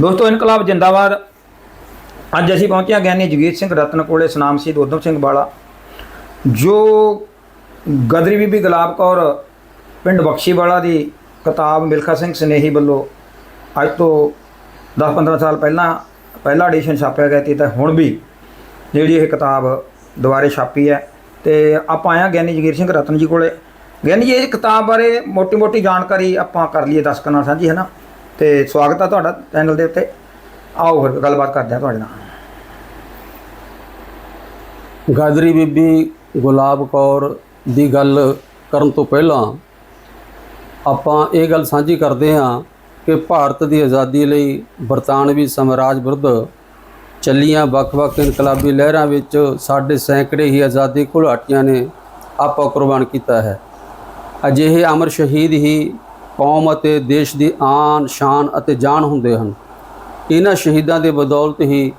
ਦੋਸਤੋ, ਇਨਕਲਾਬ ਜਿੰਦਾਬਾਦ। ਅੱਜ ਅਸੀਂ ਪਹੁੰਚੇ ਹਾਂ ਗਿਆਨੀ ਜਗੀਰ ਸਿੰਘ ਰਤਨ ਕੋਲੇ, ਸਨਾਮ ਸ਼ਹੀਦ ਉਦਮ ਸਿੰਘ ਬਾਲਾ, ਜੋ ਗਦਰੀ ਬੀਬੀ ਗੁਲਾਬ ਕੌਰ ਪਿੰਡ ਬਖਸ਼ੀਵਾਲਾ ਦੀ ਕਿਤਾਬ ਮਿਲਖਾ ਸਿੰਘ ਸਨੇਹੀ ਵੱਲੋਂ ਅੱਜ ਤੋਂ 10-15 ਸਾਲ ਪਹਿਲਾਂ ਪਹਿਲਾ ਐਡੀਸ਼ਨ ਛਾਪਿਆ ਗਿਆ ਸੀ ਤਾਂ ਹੁਣ ਵੀ ਜਿਹੜੀ ਇਹ ਕਿਤਾਬ ਦੁਬਾਰੇ ਛਾਪੀ ਹੈ ਤੇ ਆਪਾਂ ਆਇਆ ਗਿਆਨੀ ਜਗੀਰ ਸਿੰਘ ਰਤਨ ਜੀ ਕੋਲੇ। ਗਿਆਨੀ ਜੀ, ਇਹ ਕਿਤਾਬ ਬਾਰੇ ਮੋਟੀ-ਮੋਟੀ ਜਾਣਕਾਰੀ ਆਪਾਂ ਕਰ ਲਈਏ ਦਸ ਨਾਲ ਸਾਂਝੀ, ਹੈ ਨਾ? ਤੇ ਸਵਾਗਤ ਆ ਤੁਹਾਡਾ ਚੈਨਲ ਦੇ ਉੱਤੇ। ਆਓ ਫਿਰ ਗੱਲਬਾਤ ਕਰਦੇ ਹਾਂ ਤੁਹਾਡੇ ਨਾਲ। ਗਾਦਰੀ ਬੀਬੀ ਗੁਲਾਬ ਕੌਰ ਦੀ ਗੱਲ ਕਰਨ ਤੋਂ ਪਹਿਲਾਂ ਆਪਾਂ ਇਹ ਗੱਲ ਸਾਂਝੀ ਕਰਦੇ ਹਾਂ ਕਿ ਭਾਰਤ ਦੀ ਆਜ਼ਾਦੀ ਲਈ ਬਰਤਾਨਵੀ ਸਮਰਾਜ ਵਿਰੁੱਧ ਚੱਲੀਆਂ ਵੱਖ-ਵੱਖ ਇਨਕਲਾਬੀ ਲਹਿਰਾਂ ਵਿੱਚ ਸਾਡੇ ਸੈਂਕੜੇ ਹੀ ਆਜ਼ਾਦੀ ਘੁਲਾਟੀਆਂ ਨੇ ਆਪਾ ਕੁਰਬਾਨ ਕੀਤਾ ਹੈ। ਅਜਿਹੇ ਅਮਰ ਸ਼ਹੀਦ ਹੀ ਕੌਮ ਅਤੇ ਦੇਸ਼ ਦੀ ਆਨ ਸ਼ਾਨ ਅਤੇ ਜਾਨ ਹੁੰਦੇ ਹਨ। ਇਹਨਾਂ ਸ਼ਹੀਦਾਂ ਦੇ ਬਦੌਲਤ ਹੀ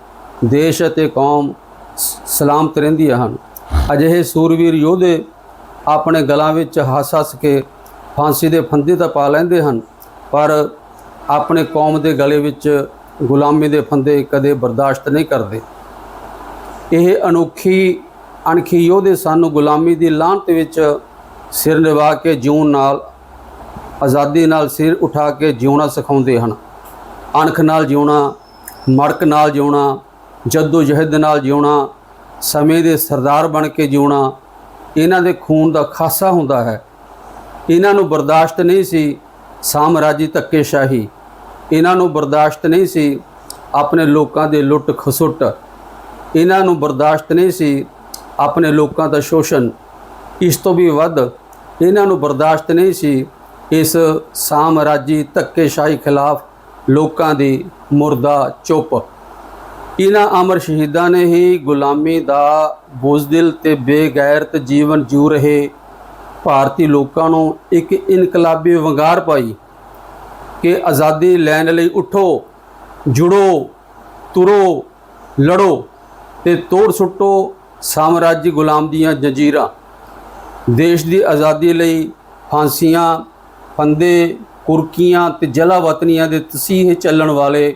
ਦੇਸ਼ ਅਤੇ ਕੌਮ ਸ- ਸਲਾਮਤ ਰਹਿੰਦੀਆਂ ਹਨ। ਅਜਿਹੇ ਸੂਰਵੀਰ ਯੋਧੇ ਆਪਣੇ ਗਲਾਂ ਵਿੱਚ ਹੱਸ-ਹੱਸ ਕੇ ਫਾਂਸੀ ਦੇ ਫੰਦੇ ਤਾਂ ਪਾ ਲੈਂਦੇ ਹਨ, ਪਰ ਆਪਣੇ ਕੌਮ ਦੇ ਗਲੇ ਵਿੱਚ ਗੁਲਾਮੀ ਦੇ ਫੰਦੇ ਕਦੇ ਬਰਦਾਸ਼ਤ ਨਹੀਂ ਕਰਦੇ। ਇਹ ਅਨੋਖੀ, ਅਣਖੀ ਯੋਧੇ ਸਾਨੂੰ ਗੁਲਾਮੀ ਦੀ ਲਾਹਨਤ ਵਿੱਚ ਸਿਰ ਨਿਵਾ ਕੇ ਜਿਉਣ ਨਾਲ ਆਜ਼ਾਦੀ ਨਾਲ ਸਿਰ ਉਠਾ ਕੇ ਜਿਉਣਾ ਸਿਖਾਉਂਦੇ ਹਨ। ਅਣਖ ਨਾਲ ਜਿਉਣਾ, ਮੜਕ ਨਾਲ ਜਿਉਣਾ ਜੱਦੋ ਜਹਿਦ ਨਾਲ ਜਿਉਣਾ, ਸਮੇਂ ਦੇ ਸਰਦਾਰ ਬਣ ਕੇ ਜਿਉਣਾ, ਇਹਨਾਂ ਦੇ ਖੂਨ ਦਾ ਖਾਸਾ ਹੁੰਦਾ ਹੈ। ਇਹਨਾਂ ਨੂੰ ਬਰਦਾਸ਼ਤ ਨਹੀਂ ਸੀ ਸਾਮਰਾਜੀ ਧੱਕੇਸ਼ਾਹੀ। ਇਹਨਾਂ ਨੂੰ ਬਰਦਾਸ਼ਤ ਨਹੀਂ ਸੀ ਆਪਣੇ ਲੋਕਾਂ ਦੇ ਲੁੱਟ ਖਸੁੱਟ ਇਹਨਾਂ ਨੂੰ ਬਰਦਾਸ਼ਤ ਨਹੀਂ ਸੀ ਆਪਣੇ ਲੋਕਾਂ ਦਾ ਸ਼ੋਸ਼ਣ। ਇਸ ਤੋਂ ਵੀ ਵੱਧ ਇਹਨਾਂ ਨੂੰ ਬਰਦਾਸ਼ਤ ਨਹੀਂ ਸੀ ਇਸ ਸਾਮਰਾਜੀ ਧੱਕੇਸ਼ਾਹੀ ਖਿਲਾਫ ਲੋਕਾਂ ਦੀ ਮੁਰਦਾ ਚੁੱਪ। ਇਹਨਾਂ ਅਮਰ ਸ਼ਹੀਦਾਂ ਨੇ ਹੀ ਗੁਲਾਮੀ ਦਾ ਬੋਝਦਿਲ ਤੇ ਬੇਗੈਰਤ ਜੀਵਨ ਜੂ ਰਹੇ ਭਾਰਤੀ ਲੋਕਾਂ ਨੂੰ ਇੱਕ ਇਨਕਲਾਬੀ ਵੰਗਾਰ ਪਾਈ ਕਿ ਆਜ਼ਾਦੀ ਲੈਣ ਲਈ ਉਠੋ, ਜੁੜੋ, ਤੁਰੋ, ਲੜੋ ਤੇ ਤੋੜ ਸੁੱਟੋ ਸਾਮਰਾਜੀ ਗੁਲਾਮ ਦੀਆਂ ਜੰਜੀਰਾਂ। ਦੇਸ਼ ਦੀ ਆਜ਼ਾਦੀ ਲਈ ਫਾਂਸੀਆਂ ਫੰਦੇ, ਕੁਰਕੀਆਂ ਤੇ ਜਲਾ ਵਤਨੀਆਂ ਦੇ ਤਸੀਹੇ ਚੱਲਣ ਵਾਲੇ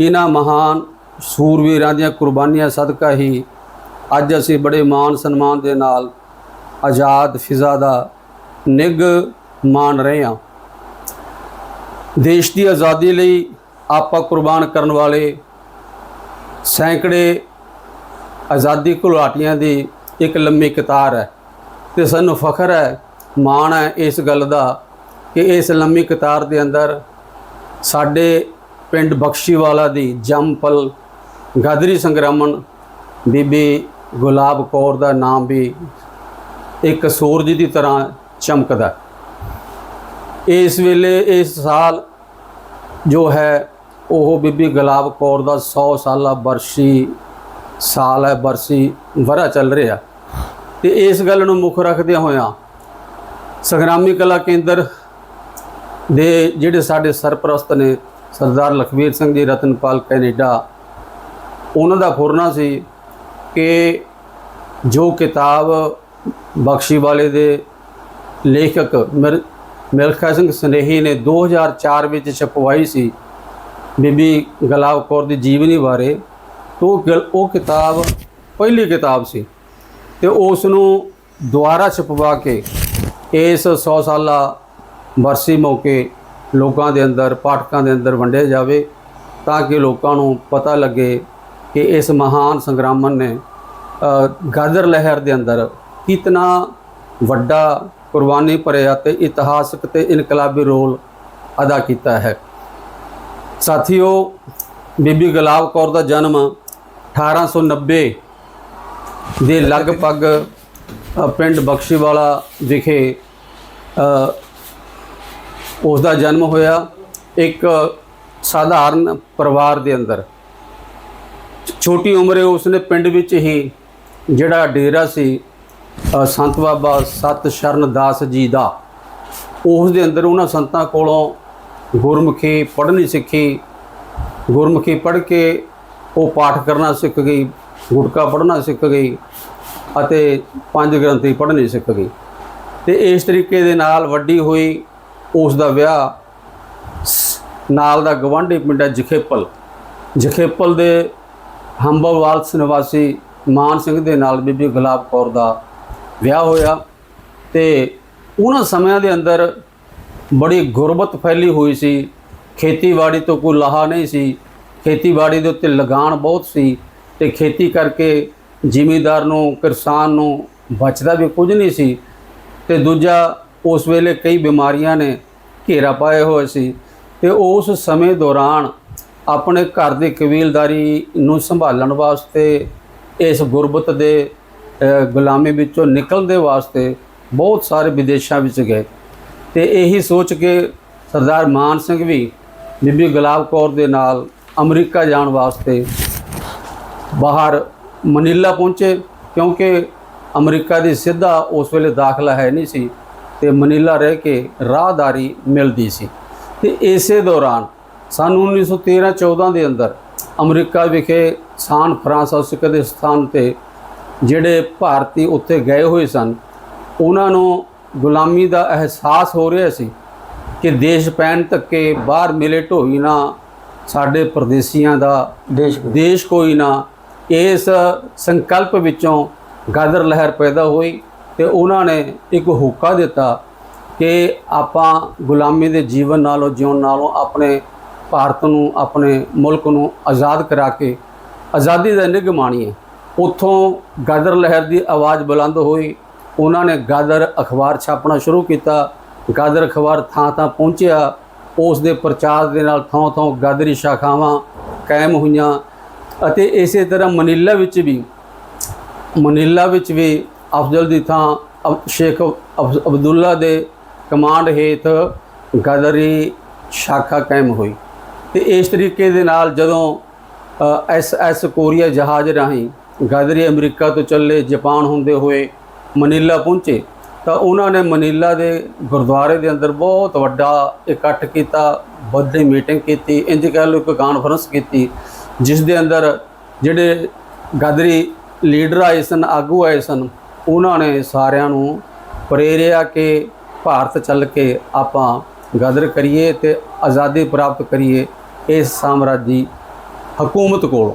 ਇਹਨਾਂ ਮਹਾਨ ਸੂਰਵੀਰਾਂ ਦੀਆਂ ਕੁਰਬਾਨੀਆਂ ਸਦਕਾ ਹੀ ਅੱਜ ਅਸੀਂ ਬੜੇ ਮਾਣ ਸਨਮਾਨ ਦੇ ਨਾਲ ਆਜ਼ਾਦ ਫਿਜ਼ਾ ਦਾ ਨਿੱਘ ਮਾਣ ਰਹੇ ਹਾਂ। ਦੇਸ਼ ਦੀ ਆਜ਼ਾਦੀ ਲਈ ਆਪਾ ਕੁਰਬਾਨ ਕਰਨ ਵਾਲੇ ਸੈਂਕੜੇ ਆਜ਼ਾਦੀ ਘੁਲਾਟੀਆਂ ਦੀ ਇੱਕ ਲੰਮੀ ਕਤਾਰ ਹੈ ਤੇ ਸਾਨੂੰ ਫਖਰ ਹੈ, ਮਾਣ ਹੈ ਇਸ ਗੱਲ ਦਾ ਕਿ ਇਸ ਲੰਮੀ ਕਤਾਰ ਦੇ ਅੰਦਰ ਸਾਡੇ ਪਿੰਡ ਬਖਸ਼ੀਵਾਲਾ ਦੀ ਜੰਮਪਲ ਗਾਦਰੀ ਸੰਗਰਾਮਨ ਬੀਬੀ ਗੁਲਾਬ ਕੌਰ ਦਾ ਨਾਮ ਵੀ ਇੱਕ ਸੂਰਜ ਦੀ ਤਰ੍ਹਾਂ ਚਮਕਦਾ ਇਸ ਵੇਲੇ, ਇਸ ਸਾਲ ਜੋ ਹੈ, ਉਹ ਬੀਬੀ ਗੁਲਾਬ ਕੌਰ ਦਾ 100 ਸਾਲਾ ਬਰਸੀ ਸਾਲ ਹੈ, ਬਰਸੀ ਵਰਾ ਚੱਲ ਰਿਹਾ ਤੇ ਇਸ ਗੱਲ ਨੂੰ ਮੁੱਖ ਰੱਖਦਿਆਂ ਹੋਇਆਂ ਸੰਗਰਾਮੀ ਕਲਾ ਕੇਂਦਰ ਦੇ ਜਿਹੜੇ ਸਾਡੇ ਸਰਪ੍ਰਸਤ ਨੇ ਸਰਦਾਰ ਲਖਵੀਰ ਸਿੰਘ ਜੀ, ਰਤਨਪਾਲ ਕੈਨੇਡਾ, ਉਹਨਾਂ ਦਾ ਫੁਰਨਾ ਸੀ ਕਿ ਜੋ ਕਿਤਾਬ ਬਖਸ਼ੀ ਵਾਲੇ ਦੇ ਲੇਖਕ ਮਿਰ- ਮਿਲਖਾ ਸਿੰਘ ਸਨੇਹੀ ਨੇ 2004 ਵਿੱਚ ਛਪਵਾਈ ਸੀ ਬੀਬੀ ਗੁਲਾਬ ਕੌਰ ਦੀ ਜੀਵਨੀ ਬਾਰੇ, ਤੋਂ ਗੱਲ- ਉਹ ਕਿਤਾਬ ਪਹਿਲੀ ਕਿਤਾਬ ਸੀ ਤੇ ਉਸ ਨੂੰ ਦੁਬਾਰਾ ਛਪਵਾ ਕੇ ਇਸ 100 ਸਾਲਾ ਵਰਸੀ ਮੌਕੇ ਲੋਕਾਂ ਦੇ ਅੰਦਰ, ਪਾਠਕਾਂ ਦੇ ਅੰਦਰ ਵੰਡਿਆ ਜਾਵੇ ਤਾਂ ਕਿ ਲੋਕਾਂ ਨੂੰ ਪਤਾ ਲੱਗੇ ਕਿ ਇਸ ਮਹਾਨ ਸੰਗਰਾਮਨ ਨੇ ਗਾਦਰ ਲਹਿਰ ਦੇ ਅੰਦਰ ਕਿਤਨਾ ਵੱਡਾ ਕੁਰਬਾਨੀ ਭਰਿਆ ਤੇ ਇਤਿਹਾਸਕ ਤੇ ਇਨਕਲਾਬੀ ਰੋਲ ਅਦਾ ਕੀਤਾ ਹੈ। ਸਾਥੀਓ, ਬੀਬੀ ਗੁਲਾਬ ਕੌਰ ਦਾ ਜਨਮ 1890 ਦੇ ਲਗਭਗ ਪਿੰਡ ਬਖਸ਼ੀਵਾਲਾ ਵਿਖੇ ਉਸ ਦਾ ਜਨਮ ਹੋਇਆ ਇੱਕ ਸਾਧਾਰਨ ਪਰਿਵਾਰ ਦੇ ਅੰਦਰ। ਛੋਟੀ ਉਮਰੇ ਉਸਨੇ ਪਿੰਡ ਵਿੱਚ ਹੀ ਜਿਹੜਾ ਡੇਰਾ ਸੀ ਸੰਤ ਬਾਬਾ ਸਤ ਸ਼ਰਨ ਦਾਸ ਜੀ ਦਾ ਉਸ ਦੇ ਅੰਦਰ ਉਹਨਾਂ ਸੰਤਾਂ ਕੋਲੋਂ ਗੁਰਮੁਖੀ ਪੜ੍ਹਨੀ ਸਿੱਖੀ। ਗੁਰਮੁਖੀ ਪੜ੍ਹ ਕੇ ਉਹ ਪਾਠ ਕਰਨਾ ਸਿੱਖ ਗਈ, ਗੁਟਕਾ ਪੜ੍ਹਨਾ ਸਿੱਖ ਗਈ ਅਤੇ ਪੰਜ ਗ੍ਰੰਥੀ ਪੜ੍ਹਨੀ ਸਿੱਖ ਗਈ। ਤੇ ਇਸ ਤਰੀਕੇ ਦੇ ਨਾਲ ਵੱਡੀ ਹੋਈ ਉਸ ਦਾ ਵਿਆਹ ਸ- ਨਾਲ ਦਾ ਗਵਾਂਢੀ ਪਿੰਡ ਹੈ ਜਖੇਪਲ। ਜਖੇਪਲ ਦੇ ਹੰਬਲਵਾਲਸ ਨਿਵਾਸੀ ਮਾਨ ਸਿੰਘ ਦੇ ਨਾਲ ਬੀਬੀ ਗੁਲਾਬ ਕੌਰ ਦਾ ਵਿਆਹ ਹੋਇਆ ਤੇ ਉਹਨਾਂ ਸਮਿਆਂ ਦੇ ਅੰਦਰ ਬੜੀ ਗੁਰਬਤ ਫੈਲੀ ਹੋਈ ਸੀ। ਖੇਤੀਬਾੜੀ ਤੋਂ ਕੋਈ ਲਾਹਾ ਨਹੀਂ ਸੀ। ਖੇਤੀਬਾੜੀ ਦੇ ਉੱਤੇ ਲਗਾਨ ਬਹੁਤ ਸੀ ਤੇ ਖੇਤੀ ਕਰਕੇ ਜ਼ਿਮੀਦਾਰ ਨੂੰ, ਕਿਸਾਨ ਨੂੰ ਬਚਦਾ ਵੀ ਕੁਝ ਨਹੀਂ ਸੀ। ਤੇ ਦੂਜਾ ਉਸ ਵੇਲੇ ਕਈ ਬਿਮਾਰੀਆਂ ਨੇ ਘੇਰਾ ਪਾਏ ਹੋਏ ਸੀ ਤੇ ਉਸ ਸਮੇਂ ਦੌਰਾਨ ਆਪਣੇ ਘਰ ਦੀ ਕਬੀਲਦਾਰੀ ਨੂੰ ਸੰਭਾਲਣ ਵਾਸਤੇ, ਇਸ ਗੁਰਬਤ ਦੇ ਗੁਲਾਮੀ ਵਿੱਚੋਂ ਨਿਕਲਣ ਦੇ ਵਾਸਤੇ ਬਹੁਤ ਸਾਰੇ ਵਿਦੇਸ਼ਾਂ ਵਿੱਚ ਗਏ। ਤੇ ਇਹੀ ਸੋਚ ਕੇ ਸਰਦਾਰ ਮਾਨ ਸਿੰਘ ਵੀ ਬੀਬੀ ਗੁਲਾਬ ਕੌਰ ਦੇ ਨਾਲ ਅਮਰੀਕਾ ਜਾਣ ਵਾਸਤੇ ਬਾਹਰ ਮਨੀਲਾ ਪਹੁੰਚੇ, ਕਿਉਂਕਿ ਅਮਰੀਕਾ ਦੀ ਸਿੱਧਾ ਉਸ ਵੇਲੇ ਦਾਖਲਾ ਹੈ ਨਹੀਂ ਸੀ। ਤੇ ਮਨੀਲਾ ਰਹਿ ਕੇ ਰਾਹਦਾਰੀ ਮਿਲਦੀ ਸੀ। ਤੇ ਇਸੇ ਦੌਰਾਨ ਸਨ 1913-14 ਦੇ ਅੰਦਰ ਅਮਰੀਕਾ ਵਿਖੇ ਸਾਨ ਫਰਾਂਸਿਸਕੋ ਦੇ ਸਥਾਨ ਤੇ ਜਿਹੜੇ ਭਾਰਤੀ ਉੱਥੇ ਗਏ ਹੋਏ ਸਨ ਉਹਨਾਂ ਨੂੰ ਗੁਲਾਮੀ ਦਾ ਅਹਿਸਾਸ ਹੋ ਰਿਹਾ ਸੀ ਕਿ ਦੇਸ਼ ਪੈਣ ਧੱਕੇ ਬਾਹਰ ਮਿਲੇ ਢੋਈ ਨਾ ਸਾਡੇ ਪਰਦੇਸੀਆਂ ਦਾ ਦੇਸ਼ ਦੇਸ਼ ਕੋਈ ਨਾ। ਇਸ ਸੰਕਲਪ ਵਿੱਚੋਂ ਗਦਰ ਲਹਿਰ ਪੈਦਾ ਹੋਈ। ਤੇ ਉਹਨਾਂ ਨੇ ਇੱਕ ਹੁਕਾ ਦਿੱਤਾ ਕਿ ਆਪਾਂ ਗੁਲਾਮੀ ਦੇ ਜੀਵਨ ਨਾਲੋਂ, ਜਿਉਣ ਨਾਲੋਂ ਆਪਣੇ ਭਾਰਤ ਨੂੰ, ਆਪਣੇ ਮੁਲਕ ਨੂੰ ਆਜ਼ਾਦ ਕਰਾ ਕੇ ਆਜ਼ਾਦੀ ਦਾ ਨਿੱਘ ਮਾਣੀਏ। ਉੱਥੋਂ ਗਦਰ ਲਹਿਰ ਦੀ ਆਵਾਜ਼ ਬੁਲੰਦ ਹੋਈ। ਉਹਨਾਂ ਨੇ ਗਾਦਰ ਅਖਬਾਰ ਛਾਪਣਾ ਸ਼ੁਰੂ ਕੀਤਾ। ਗਾਦਰ ਅਖਬਾਰ ਥਾਂ ਥਾਂ ਪਹੁੰਚਿਆ। ਉਸ ਦੇ ਪ੍ਰਚਾਰ ਦੇ ਨਾਲ ਥਾਂ ਥਾਂ ਗਾਦਰੀ ਸ਼ਾਖਾਵਾਂ ਕਾਇਮ ਹੋਈਆਂ ਅਤੇ ਇਸੇ ਤਰ੍ਹਾਂ ਮਨੀਲਾ ਵਿੱਚ ਵੀ, ਮਨੀਲਾ ਵਿੱਚ ਵੀ ਅਫਜ਼ਲ ਦੀ ਥਾਂ ਅਬ- ਸ਼ੇਖ ਅਬ- ਅਬਦੁੱਲਾ ਦੇ ਕਮਾਂਡ ਹੇਠ ਗਦਰੀ ਸ਼ਾਖਾ ਕਾਇਮ ਹੋਈ। ਤੇ ਇਸ ਤਰੀਕੇ ਦੇ ਨਾਲ ਜਦੋਂ ਐਸ ਐਸ ਕੋਰੀਆ ਜਹਾਜ਼ ਰਾਹੀਂ ਗਦਰੀ ਅਮਰੀਕਾ ਤੋਂ ਚੱਲੇ ਜਾਪਾਨ ਹੁੰਦੇ ਹੋਏ ਮਨੀਲਾ ਪਹੁੰਚੇ, ਤਾਂ ਉਹਨਾਂ ਨੇ ਮਨੀਲਾ ਦੇ ਗੁਰਦੁਆਰੇ ਦੇ ਅੰਦਰ ਬਹੁਤ ਵੱਡਾ ਇਕੱਠ ਕੀਤਾ, ਵੱਡੀ ਮੀਟਿੰਗ ਕੀਤੀ ਇੰਜ ਕਹਿ ਲਓ ਇੱਕ ਕਾਨਫਰੰਸ ਕੀਤੀ, ਜਿਸ ਦੇ ਅੰਦਰ ਜਿਹੜੇ ਗਦਰੀ ਲੀਡਰ ਆਏ ਸਨ, ਆਗੂ ਆਏ ਸਨ ਉਹਨਾਂ ਨੇ ਸਾਰਿਆਂ ਨੂੰ ਪ੍ਰੇਰਿਆ ਕਿ ਭਾਰਤ ਚੱਲ ਕੇ ਆਪਾਂ ਗਦਰ ਕਰੀਏ ਤੇ ਆਜ਼ਾਦੀ ਪ੍ਰਾਪਤ ਕਰੀਏ ਇਸ ਸਾਮਰਾਜੀ ਹਕੂਮਤ ਕੋਲ।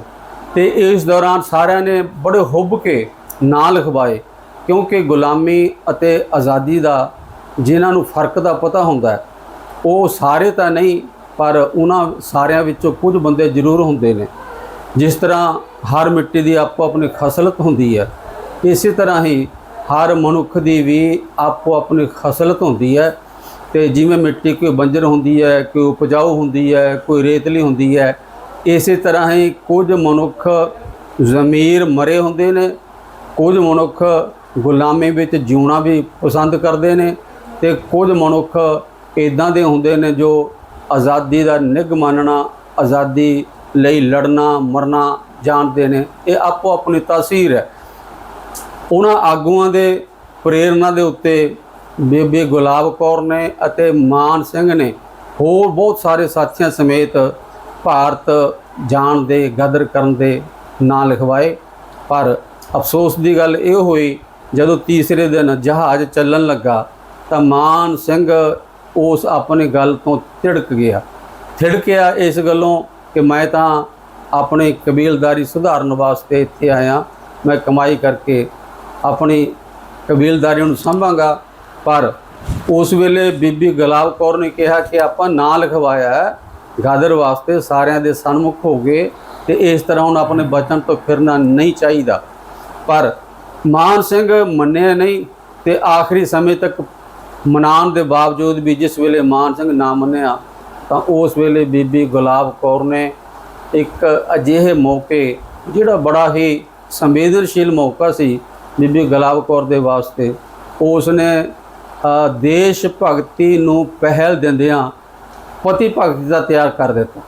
ਤੇ ਇਸ ਦੌਰਾਨ ਸਾਰਿਆਂ ਨੇ ਬੜੇ ਹੁੱਬ ਕੇ ਨਾਂ ਲਿਖਵਾਏ, ਕਿਉਂਕਿ ਗੁਲਾਮੀ ਅਤੇ ਆਜ਼ਾਦੀ ਦਾ ਜਿਨ੍ਹਾਂ ਨੂੰ ਫ਼ਰਕ ਦਾ ਪਤਾ ਹੁੰਦਾ ਉਹ ਸਾਰੇ ਤਾਂ ਨਹੀਂ, ਪਰ ਉਹਨਾਂ ਸਾਰਿਆਂ ਵਿੱਚੋਂ ਕੁਝ ਬੰਦੇ ਜ਼ਰੂਰ ਹੁੰਦੇ ਨੇ। ਜਿਸ ਤਰ੍ਹਾਂ ਹਰ ਮਿੱਟੀ ਦੀ ਆਪੋ ਆਪਣੀ ਖਸਲਤ ਹੁੰਦੀ ਹੈ ਇਸੇ ਤਰ੍ਹਾਂ ਹੀ ਹਰ ਮਨੁੱਖ ਦੀ ਵੀ ਆਪੋ ਆਪਣੀ ਖਸਲਤ ਹੁੰਦੀ ਹੈ ਤੇ ਜਿਵੇਂ ਮਿੱਟੀ ਕੋਈ ਬੰਜਰ ਹੁੰਦੀ ਹੈ, ਕੋਈ ਉਪਜਾਊ ਹੁੰਦੀ ਹੈ, ਕੋਈ ਰੇਤਲੀ ਹੁੰਦੀ ਹੈ, ਇਸੇ ਤਰ੍ਹਾਂ ਹੀ ਕੁਝ ਮਨੁੱਖ ਜ਼ਮੀਰ ਮਰੇ ਹੁੰਦੇ ਨੇ, ਕੁਝ ਮਨੁੱਖ ਗੁਲਾਮੀ ਵਿੱਚ ਜਿਉਣਾ ਵੀ ਪਸੰਦ ਕਰਦੇ ਨੇ ਤੇ ਕੁਝ ਮਨੁੱਖ ਇਦਾਂ ਦੇ ਹੁੰਦੇ ਨੇ ਜੋ ਆਜ਼ਾਦੀ ਦਾ ਨਿੱਘ ਮੰਨਣਾ, ਆਜ਼ਾਦੀ ਲਈ ਲੜਨਾ, ਮਰਨਾ ਜਾਣਦੇ ਨੇ। ਇਹ ਆਪੋ ਆਪਣੀ ਤਾਸੀਰ ਹੈ। ਉਹਨਾਂ ਆਗੂਆਂ ਦੇ ਪ੍ਰੇਰਣਾ ਦੇ ਉੱਤੇ ਬੀਬੀ ਗੁਲਾਬ ਕੌਰ ਨੇ ਅਤੇ ਮਾਨ ਸਿੰਘ ਨੇ ਹੋਰ ਬਹੁਤ ਸਾਰੇ ਸਾਥੀਆਂ ਸਮੇਤ ਭਾਰਤ ਜਾਣ ਦੇ, ਗਦਰ ਕਰਨ ਦੇ ਨਾਂ ਲਿਖਵਾਏ। ਪਰ ਅਫਸੋਸ ਦੀ ਗੱਲ ਇਹ ਹੋਈ, ਜਦੋਂ ਤੀਸਰੇ ਦਿਨ ਜਹਾਜ਼ ਚੱਲਣ ਲੱਗਾ, ਤਾਂ ਮਾਨ ਸਿੰਘ ਉਸ ਆਪਣੇ ਗੱਲ ਤੋਂ ਤਿੜਕ ਗਿਆ। ਥਿੜਕਿਆ ਇਸ ਗੱਲੋਂ ਕਿ ਮੈਂ ਤਾਂ ਆਪਣੀ ਕਬੀਲਦਾਰੀ ਸੁਧਾਰਨ ਵਾਸਤੇ ਇੱਥੇ ਆਇਆ, ਮੈਂ ਕਮਾਈ ਕਰਕੇ ਆਪਣੀ ਕਬੀਲਦਾਰੀ ਨੂੰ ਸੰਭਾਂਗਾ, ਪਰ ਉਸ ਵੇਲੇ ਬੀਬੀ ਗੁਲਾਬ ਕੌਰ ਨੇ ਕਿਹਾ ਕਿ ਆਪਾਂ ਨਾਂ ਲਿਖਵਾਇਆ ਹੈ, ਗਾਦਰ ਵਾਸਤੇ ਸਾਰਿਆਂ ਦੇ ਸਨਮੁਖ ਹੋ ਗਏ ਤੇ ਇਸ ਤਰ੍ਹਾਂ ਹੁਣ ਆਪਣੇ ਬਚਨ ਤੋਂ ਫਿਰਨਾ ਨਹੀਂ ਚਾਹੀਦਾ। ਪਰ ਮਾਨ ਸਿੰਘ ਮੰਨਿਆ ਨਹੀਂ ਤੇ ਆਖਰੀ ਸਮੇਂ ਤੱਕ ਮਨਾਉਣ ਦੇ ਬਾਵਜੂਦ ਵੀ ਜਿਸ ਵੇਲੇ ਮਾਨ ਸਿੰਘ ਨਾ ਮੰਨਿਆ, ਤਾਂ ਉਸ ਵੇਲੇ ਬੀਬੀ ਗੁਲਾਬ ਕੌਰ ਨੇ ਇੱਕ ਅਜਿਹੇ ਮੌਕੇ, ਜਿਹੜਾ ਬੜਾ ਹੀ ਸੰਵੇਦਨਸ਼ੀਲ ਮੌਕਾ ਸੀ ਬੀਬੀ ਗੁਲਾਬ ਕੌਰ ਦੇ ਵਾਸਤੇ। ਉਸ ਨੇ ਦੇਸ਼ ਭਗਤੀ ਨੂੰ ਪਹਿਲ ਦਿੰਦਿਆਂ ਪਤੀ ਭਗਤੀ ਦਾ ਤਿਆਰ ਕਰ ਦਿੱਤਾ।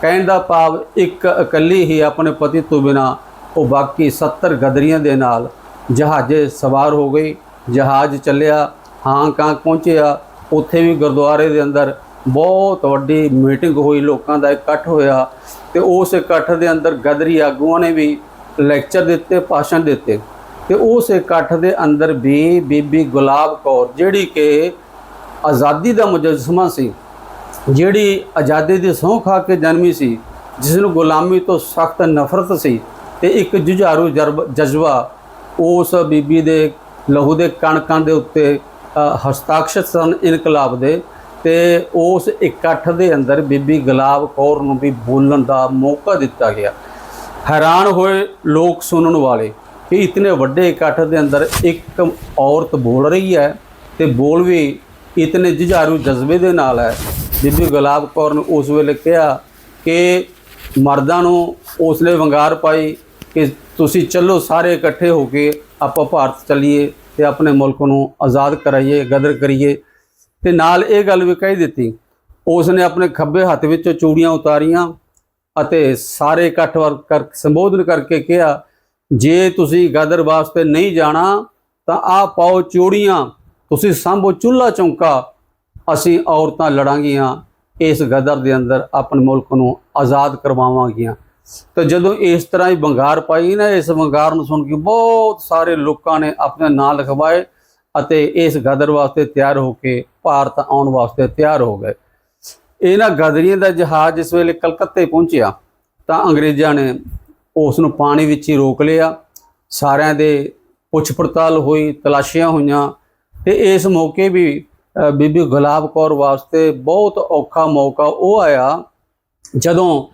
ਕਹਿਣ ਦਾ ਭਾਵ ਇੱਕ ਇਕੱਲੀ ਹੀ ਆਪਣੇ ਪਤੀ ਤੋਂ ਬਿਨਾ ਉਹ ਬਾਕੀ 70 ਗਦਰੀਆਂ ਦੇ ਨਾਲ ਜਹਾਜ਼ੇ ਸਵਾਰ ਹੋ ਗਈ। ਜਹਾਜ਼ ਚੱਲਿਆ ਹਾਂਗਕਾਂਗ ਪਹੁੰਚਿਆ। ਉੱਥੇ ਵੀ ਗੁਰਦੁਆਰੇ ਦੇ ਅੰਦਰ ਬਹੁਤ ਵੱਡੀ ਮੀਟਿੰਗ ਹੋਈ, ਲੋਕਾਂ ਦਾ ਇਕੱਠ ਹੋਇਆ ਤੇ ਉਸ ਇਕੱਠ ਦੇ ਅੰਦਰ ਗਦਰੀ ਆਗੂਆਂ ਨੇ ਵੀ ਲੈਕਚਰ ਦਿੱਤੇ, ਭਾਸ਼ਣ ਦਿੱਤੇ। ਤੇ ਉਸ ਇਕੱਠ ਦੇ ਅੰਦਰ ਵੀ ਬੀਬੀ ਗੁਲਾਬ ਕੌਰ ਜਿਹੜੀ ਕਿ ਆਜ਼ਾਦੀ ਦਾ ਮੁਜੱਸਮਾ ਸੀ ਜਿਹੜੀ ਆਜ਼ਾਦੀ ਦੀ ਸਹੁੰ ਖਾ ਕੇ ਜਨਮੀ ਸੀ ਜਿਸ ਨੂੰ ਗੁਲਾਮੀ ਤੋਂ ਸਖਤ ਨਫ਼ਰਤ ਸੀ ਤੇ ਇੱਕ ਜੁਝਾਰੂ ਜਰਬ- ਜਜ਼ਬਾ ਉਸ ਬੀਬੀ ਦੇ ਲਹੂ ਦੇ ਕਣਕਾਂ ਦੇ ਉੱਤੇ ਅ, ਹਸਤਾਖਰ ਸਨ ਇਨਕਲਾਬ ਦੇ ਤੇ ਉਸ ਇਕੱਠ ਦੇ ਅੰਦਰ ਬੀਬੀ ਗੁਲਾਬ ਕੌਰ ਨੂੰ ਵੀ ਬੋਲਣ ਦਾ ਮੌਕਾ ਦਿੱਤਾ ਗਿਆ। ਹੈਰਾਨ ਹੋਏ ਲੋਕ ਸੁਣਨ ਵਾਲੇ ਕਿ ਇਤਨੇ ਵੱਡੇ ਇਕੱਠ ਦੇ ਅੰਦਰ ਇੱਕ ਔਰਤ ਬੋਲ ਰਹੀ ਹੈ ਤੇ ਬੋਲ ਵੀ ਇਤਨੇ ਜੁਝਾਰੂ ਜਜ਼ਬੇ ਦੇ ਨਾਲ ਹੈ। ਬੀਬੀ ਗੁਲਾਬ ਕੌਰ ਨੇ ਉਸ ਵੇਲੇ ਕਿਹਾ ਕਿ ਮਰਦਾਂ ਨੂੰ ਉਸਨੇ ਵੰਗਾਰ ਪਾਈ ਕਿ ਤੁਸੀਂ ਚੱਲੋ, ਸਾਰੇ ਇਕੱਠੇ ਹੋ ਕੇ ਆਪਾਂ ਭਾਰਤ ਚੱਲੀਏ ਤੇ ਆਪਣੇ ਮੁਲਕ ਨੂੰ ਆਜ਼ਾਦ ਕਰਾਈਏ, ਗਦਰ ਕਰੀਏ। ਤੇ ਨਾਲ ਇਹ ਗੱਲ ਵੀ ਕਹਿ ਦਿੱਤੀ। ਉਸ ਨੇ ਆਪਣੇ ਖੱਬੇ ਹੱਥ ਵਿੱਚੋਂ ਚੂੜੀਆਂ ਉਤਾਰੀਆਂ ਅਤੇ ਸਾਰੇ ਇਕੱਠ ਵਰ ਕਰ ਸੰਬੋਧਨ ਕਰਕੇ ਕਿਹਾ ਜੇ ਤੁਸੀਂ ਗਦਰ ਵਾਸਤੇ ਨਹੀਂ ਜਾਣਾ, ਤਾਂ ਆ ਪਾਓ ਚੂੜੀਆਂ। ਤੁਸੀਂ ਸੰਭੋ ਚੁੱਲਾ ਚੌਂਕਾ। ਅਸੀਂ ਔਰਤਾਂ ਲੜਾਂਗੀਆਂ, ਇਸ ਗਦਰ ਦੇ ਅੰਦਰ ਆਪਣੇ ਮੁਲਕ ਨੂੰ ਆਜ਼ਾਦ ਕਰਵਾਵਾਂਗੀਆਂ। ਤਾਂ ਜਦੋਂ ਇਸ ਤਰ੍ਹਾਂ ਹੀ ਬੰਗਾਰ ਪਾਈ ਨਾ, ਇਸ ਬੰਗਾਰ ਨੂੰ ਸੁਣ ਕੇ ਬਹੁਤ ਸਾਰੇ ਲੋਕਾਂ ਨੇ ਆਪਣੇ ਨਾਂ ਲਿਖਵਾਏ ਅਤੇ ਇਸ ਗਦਰ ਵਾਸਤੇ ਤਿਆਰ ਹੋ ਕੇ ਭਾਰਤ ਆਉਣ ਵਾਸਤੇ ਤਿਆਰ ਹੋ ਗਏ। ਇਹਨਾਂ ਗਦਰੀਆਂ ਦਾ ਜਹਾਜ਼ ਜਿਸ ਵੇਲੇ ਕਲਕੱਤੇ ਪਹੁੰਚਿਆ, ਤਾਂ ਅੰਗਰੇਜ਼ਾਂ ਨੇ ਉਸ ਨੂੰ ਪਾਣੀ ਵਿੱਚ ਹੀ ਰੋਕ ਲਿਆ। ਸਾਰਿਆਂ ਦੇ ਪੁੱਛ ਪੜਤਾਲ ਹੋਈ, ਤਲਾਸ਼ੀਆਂ ਹੋਈਆਂ ਤੇ ਇਸ ਮੌਕੇ ਵੀ ਬੀਬੀ ਗੁਲਾਬ ਕੌਰ ਵਾਸਤੇ ਬਹੁਤ ਔਖਾ ਮੌਕਾ ਉਹ ਆਇਆ ਜਦੋਂ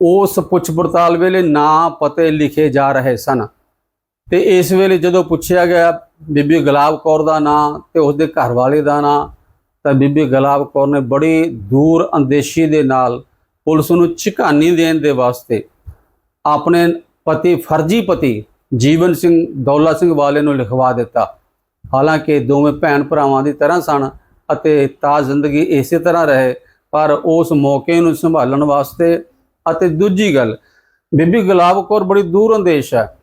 ਉਸ ਪੁੱਛ ਪੜਤਾਲ ਵੇਲੇ ਨਾਂ, ਪਤੇ ਲਿਖੇ ਜਾ ਰਹੇ ਸਨ। ਤੇ ਇਸ ਵੇਲੇ ਜਦੋਂ ਪੁੱਛਿਆ ਗਿਆ ਬੀਬੀ ਗੁਲਾਬ ਕੌਰ ਦਾ ਨਾਂ ਤੇ ਉਸਦੇ ਘਰ ਵਾਲੇ ਦਾ ਨਾਂ, ਤਾਂ ਬੀਬੀ ਗੁਲਾਬ ਕੌਰ ਨੇ ਬੜੀ ਦੂਰ ਅੰਦੇਸ਼ੀ ਦੇ ਨਾਲ ਪੁਲਿਸ ਨੂੰ ਝਿਕਾਨੀ ਦੇਣ ਦੇ ਵਾਸਤੇ ਆਪਣੇ ਪਤੀ, ਫਰਜ਼ੀ ਪਤੀ ਜੀਵਨ ਸਿੰਘ, ਦੌਲਾ ਸਿੰਘ ਵਾਲੇ ਨੂੰ ਲਿਖਵਾ ਦਿੱਤਾ। ਹਾਲਾਂਕਿ ਦੋਵੇਂ ਭੈਣ ਭਰਾਵਾਂ ਦੀ ਤਰ੍ਹਾਂ ਸਨ ਅਤੇ ਤਾਂ ਜ਼ਿੰਦਗੀ ਇਸੇ ਤਰ੍ਹਾਂ ਰਹੇ, ਪਰ ਉਸ ਮੌਕੇ ਨੂੰ ਸੰਭਾਲਣ ਵਾਸਤੇ ਅਤੇ ਦੂਜੀ ਗੱਲ, ਬੀਬੀ ਗੁਲਾਬ ਕੌਰ ਬੜੀ ਦੂਰ ਅੰਦੇਸ਼ ਹੈ।